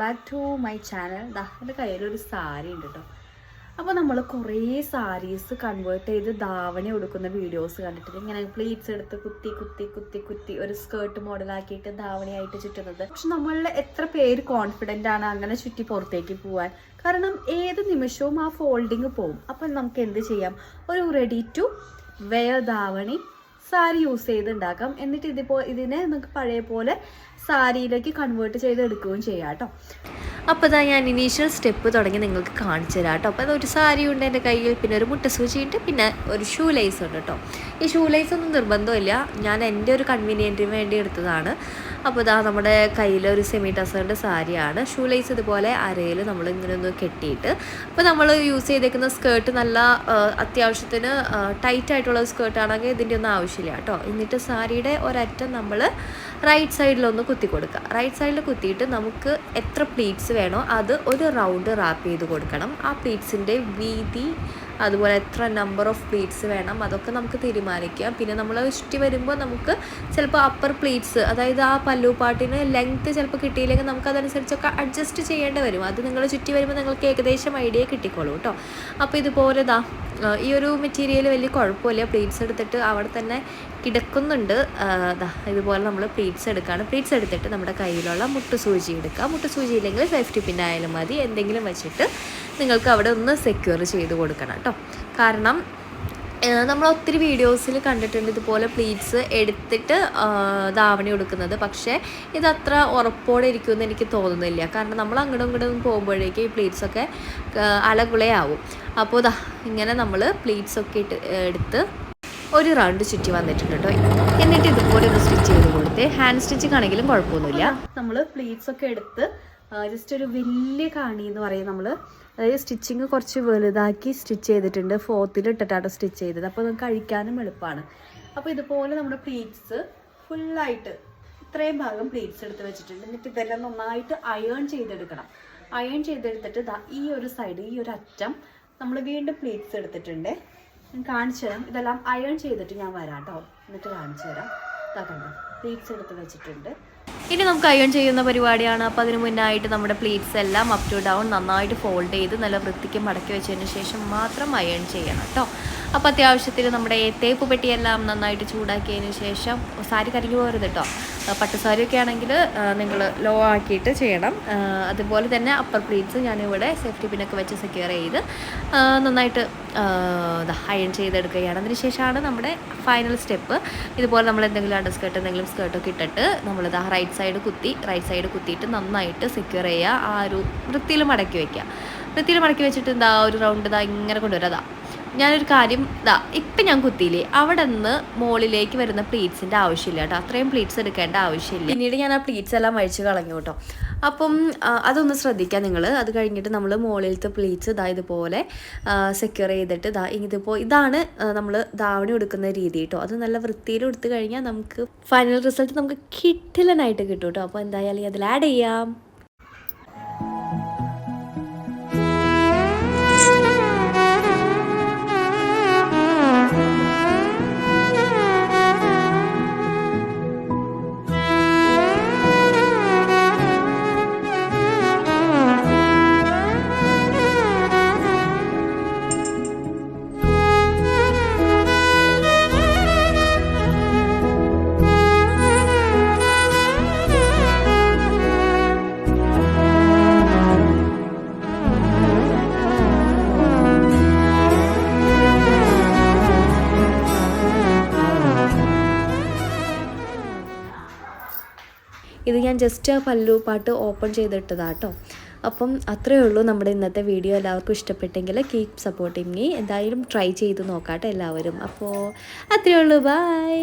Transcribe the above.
Back to my channel ദാ എന്റെ കയ്യിലൊരു സാരി ഉണ്ട് കേട്ടോ അപ്പോൾ നമ്മൾ കുറേ സാരീസ് കൺവേർട്ട് ചെയ്ത് ധാവണി കൊടുക്കുന്ന വീഡിയോസ് കണ്ടിട്ടില്ല? ഇങ്ങനെ പ്ലീറ്റ്സ് എടുത്ത് കുത്തി കുത്തി കുത്തി കുത്തി ഒരു സ്കേർട്ട് മോഡലാക്കിയിട്ട് ധാവണിയായിട്ട് ചുറ്റുന്നത്. പക്ഷെ നമ്മളിൽ എത്ര പേര് കോൺഫിഡന്റ് ആണ് അങ്ങനെ ചുറ്റി പുറത്തേക്ക് പോവാൻ? കാരണം ഏത് നിമിഷവും ആ ഫോൾഡിങ് പോവും അപ്പം നമുക്ക് എന്ത് ചെയ്യാം? ഒരു ready to wear davani sari use ചെയ്തുണ്ടാക്കാം. എന്നിട്ട് ഇതിപ്പോ ഇതിനെ നമുക്ക് പഴയ പോലെ സാരിയിലേക്ക് കൺവേർട്ട് ചെയ്ത് എടുക്കുകയും ചെയ്യാം കേട്ടോ അപ്പോൾ ഇതാ ഞാൻ ഇനീഷ്യൽ സ്റ്റെപ്പ് തുടങ്ങി നിങ്ങൾക്ക് കാണിച്ചു തരാം കേട്ടോ. അപ്പോൾ അതൊരു സാരി ഉണ്ട് എന്റെ കയ്യിൽ പിന്നെ ഒരു മുട്ട ഉണ്ട് പിന്നെ ഒരു ഷൂ ലൈസ് ഉണ്ട് കേട്ടോ. ഈ ഷൂ ലൈസ് ഒന്നും നിർബന്ധമില്ല. ഞാൻ എന്റെ ഒരു കൺവീനിയന്റിന് വേണ്ടി എടുത്തതാണ്. അപ്പോൾ ഇതാ നമ്മുടെ കയ്യിൽ ഒരു സെമി ടസറിന്റെ സാരിയാണ് ഷൂ ലൈസ് ഇതുപോലെ അരയിൽ നമ്മൾ ഇങ്ങനെ ഒന്ന് കെട്ടിയിട്ട് അപ്പോൾ നമ്മൾ യൂസ് ചെയ്തേക്കുന്ന സ്കേർട്ട് നല്ല അത്യാവശ്യത്തിന് ടൈറ്റ് ആയിട്ടുള്ള സ്കേർട്ടാണെങ്കിൽ ഇതിന്റെ ഒന്നും ആവശ്യമില്ല കേട്ടോ. എന്നിട്ട് സാരിയുടെ ഒരറ്റം നമ്മൾ റൈറ്റ് സൈഡിലൊന്ന് കുത്തി കൊടുക്കുക. റൈറ്റ് സൈഡിൽ കുത്തിയിട്ട് നമുക്ക് എത്ര പ്ലീറ്റ്സ് വേണോ അത് ഒരു റൗണ്ട് റാപ്പ് ചെയ്ത് കൊടുക്കണം. ആ പ്ലീറ്റ്സിന്റെ വീതി അതുപോലെ എത്ര നമ്പർ ഓഫ് പ്ലീറ്റ്സ് വേണം അതൊക്കെ നമുക്ക് തീരുമാനിക്കാം. പിന്നെ നമ്മൾ ചുറ്റി വരുമ്പോൾ നമുക്ക് ചിലപ്പോൾ അപ്പർ പ്ലീറ്റ്സ് അതായത് ആ പല്ലുപാട്ടിന് ലെങ്ത്ത് ചിലപ്പോൾ കിട്ടിയില്ലെങ്കിൽ നമുക്ക് അതനുസരിച്ചൊക്കെ അഡ്ജസ്റ്റ് ചെയ്യേണ്ടി വരും. അത് നിങ്ങൾ ചുറ്റി വരുമ്പോൾ നിങ്ങൾക്ക് ഏകദേശം ഐഡിയ കിട്ടിക്കോളൂ കേട്ടോ അപ്പോൾ ഇതുപോലെ ദാ ഈ ഒരു മെറ്റീരിയൽ വലിയ കുഴപ്പമില്ല. പ്ലീറ്റ്സ് എടുത്തിട്ട് അവിടെ തന്നെ കിടക്കുന്നുണ്ട്. ഇതുപോലെ നമ്മൾ പ്ലീറ്റ്സ് എടുക്കുകയാണ് പ്ലീറ്റ്സ് എടുത്തിട്ട് നമ്മുടെ കയ്യിലുള്ള മുട്ടുസൂചി എടുക്കുക. മുട്ടുസൂചി ഇല്ലെങ്കിൽ സേഫ്റ്റി പിൻ ആയാലും മതി. എന്തെങ്കിലും വെച്ചിട്ട് നിങ്ങൾക്ക് അവിടെ ഒന്ന് സെക്യൂർ ചെയ്ത് കൊടുക്കണം കേട്ടോ. കാരണം നമ്മൾ ഒത്തിരി വീഡിയോസിൽ കണ്ടിട്ടുണ്ട് ഇതുപോലെ പ്ലീറ്റ്സ് എടുത്തിട്ട് ധാവണി കൊടുക്കുന്നത്. പക്ഷേ ഇതത്ര ഉറപ്പോടെ ഇരിക്കുമെന്ന് എനിക്ക് തോന്നുന്നില്ല. കാരണം നമ്മൾ അങ്ങോട്ടും ഇങ്ങോട്ടും പോകുമ്പോഴേക്കും ഈ പ്ലീറ്റ്സൊക്കെ അലകുളയാവും അപ്പോൾ ഇതാ ഇങ്ങനെ നമ്മൾ പ്ലീറ്റ്സൊക്കെ ഇട്ട് എടുത്ത് ഒരു റൗണ്ട് ചുറ്റി വന്നിട്ടുണ്ട് കേട്ടോ. എന്നിട്ട് ഇതുപോലെ ഒന്ന് സ്റ്റിച്ച് ചെയ്ത് കൊടുത്ത് ഹാൻഡ് സ്റ്റിച്ചിങ് ആണെങ്കിലും കുഴപ്പമൊന്നുമില്ല നമ്മൾ പ്ലീറ്റ്സൊക്കെ എടുത്ത് ജസ്റ്റ് ഒരു വലിയ കാണി എന്ന് പറയും നമ്മൾ അതായത് സ്റ്റിച്ചിങ് കുറച്ച് വലുതാക്കി സ്റ്റിച്ച് ചെയ്തിട്ടുണ്ട്. ഫോർത്തിൽ ഇട്ടിട്ടാണ് സ്റ്റിച്ച് ചെയ്തത്. അപ്പോൾ നമുക്ക് കഴിക്കാനും എളുപ്പമാണ്. അപ്പോൾ ഇതുപോലെ നമ്മുടെ പ്ലീറ്റ്സ് ഫുള്ളായിട്ട് ഇത്രയും ഭാഗം പ്ലീറ്റ്സ് എടുത്ത് വെച്ചിട്ടുണ്ട്. എന്നിട്ട് ഇതെല്ലാം നന്നായിട്ട് അയേൺ ചെയ്തെടുക്കണം. അയേൺ ചെയ്തെടുത്തിട്ട് ഈ ഒരു സൈഡ് ഈ ഒരു അറ്റം നമ്മൾ വീണ്ടും പ്ലീറ്റ്സ് എടുത്തിട്ടുണ്ട്. ഞാൻ കാണിച്ചു തരാം. ഇതെല്ലാം അയേൺ ചെയ്തിട്ട് ഞാൻ വരാം കേട്ടോ. എന്നിട്ട് കാണിച്ചു തരാം. ഇതാ കണ്ടോ പ്ലീറ്റ്സ് എടുത്ത് വെച്ചിട്ടുണ്ട്. ഇനി നമുക്ക് അയൺ ചെയ്യുന്ന പരിപാടിയാണ്. അപ്പോൾ അതിന് മുന്നായിട്ട് നമ്മുടെ പ്ലീറ്റ്സ് എല്ലാം അപ് ടു ഡൗൺ നന്നായിട്ട് ഫോൾഡ് ചെയ്ത് നല്ല വൃത്തിക്ക് മടക്കി വെച്ചതിന് ശേഷം മാത്രം അയൺ ചെയ്യണം കേട്ടോ അപ്പോൾ അത്യാവശ്യത്തിന് നമ്മുടെ തേപ്പ് പെട്ടിയെല്ലാം നന്നായിട്ട് ചൂടാക്കിയതിന് ശേഷം സാരി കരിഞ്ഞു പോകരുത് കേട്ടോ പട്ടുസാരിയൊക്കെ ആണെങ്കിൽ നിങ്ങൾ ലോ ആക്കിയിട്ട് ചെയ്യണം. അതുപോലെ തന്നെ അപ്പർ പ്ലീറ്റ്സ് ഞാനിവിടെ സേഫ്റ്റി പിന്നൊക്കെ വെച്ച് സെക്യൂർ ചെയ്ത് നന്നായിട്ട് അയൺ ചെയ്തെടുക്കുകയാണ്. അതിന് ശേഷമാണ് നമ്മുടെ ഫൈനൽ സ്റ്റെപ്പ് ഇതുപോലെ നമ്മൾ എന്തെങ്കിലും അണ്ടർ സ്കേർട്ട് എന്തെങ്കിലും സ്കേർട്ടൊക്കെ ഇട്ടിട്ട് നമ്മളിത് റൈറ്റ് സൈഡ് കുത്തി റൈറ്റ് സൈഡ് കുത്തിയിട്ട് നന്നായിട്ട് സെക്യൂർ ചെയ്യുക. ആ ഒരു വൃത്തിയിൽ മടക്കി വയ്ക്കുക വൃത്തിയിൽ മടക്കി വെച്ചിട്ട് എന്താ ഒരു റൗണ്ട് ഇതാ ഇങ്ങനെ കൊണ്ടുവരാം അതാ ഞാനൊരു കാര്യം ഇതാ ഇപ്പം ഞാൻ കുത്തിയില്ലേ? അവിടെ നിന്ന് മുകളിലേക്ക് വരുന്ന പ്ലീറ്റ്സിന്റെ ആവശ്യമില്ല കേട്ടോ. അത്രയും പ്ലീറ്റ്സ് എടുക്കേണ്ട ആവശ്യമില്ല. പിന്നീട് ഞാൻ ആ പ്ലീറ്റ്സ് എല്ലാം വഴിച്ച് കളഞ്ഞു കേട്ടോ. അപ്പം അതൊന്ന് ശ്രദ്ധിക്കുക നിങ്ങൾ അത് കഴിഞ്ഞിട്ട് നമ്മൾ മുകളിലത്തെ പ്ലീറ്റ്സ് ഇതാ ഇതുപോലെ സെക്യൂർ ചെയ്തിട്ട് ഇതാ ഇതിപ്പോൾ ഇതാണ് നമ്മൾ ധാവണി കൊടുക്കുന്ന രീതി കേട്ടോ. അത് നല്ല വൃത്തിയിൽ എടുത്തു കഴിഞ്ഞാൽ നമുക്ക് ഫൈനൽ റിസൾട്ട് നമുക്ക് കിട്ടില്ലനായിട്ട് കിട്ടും കേട്ടോ. അപ്പോൾ എന്തായാലും അതിൽ ആഡ് ചെയ്യാം. ഇത് ഞാൻ ജസ്റ്റ് ആ പല്ലു പാട്ട് ഓപ്പൺ ചെയ്തിട്ടതാണ് കേട്ടോ അപ്പം അത്രയേ ഉള്ളൂ നമ്മുടെ ഇന്നത്തെ വീഡിയോ എല്ലാവർക്കും ഇഷ്ടപ്പെട്ടെങ്കിൽ കീപ് സപ്പോർട്ടിങ് മീ എന്തായാലും ട്രൈ ചെയ്ത് നോക്കാട്ടെ എല്ലാവരും. അപ്പോൾ അത്രയേ ഉള്ളൂ. ബൈ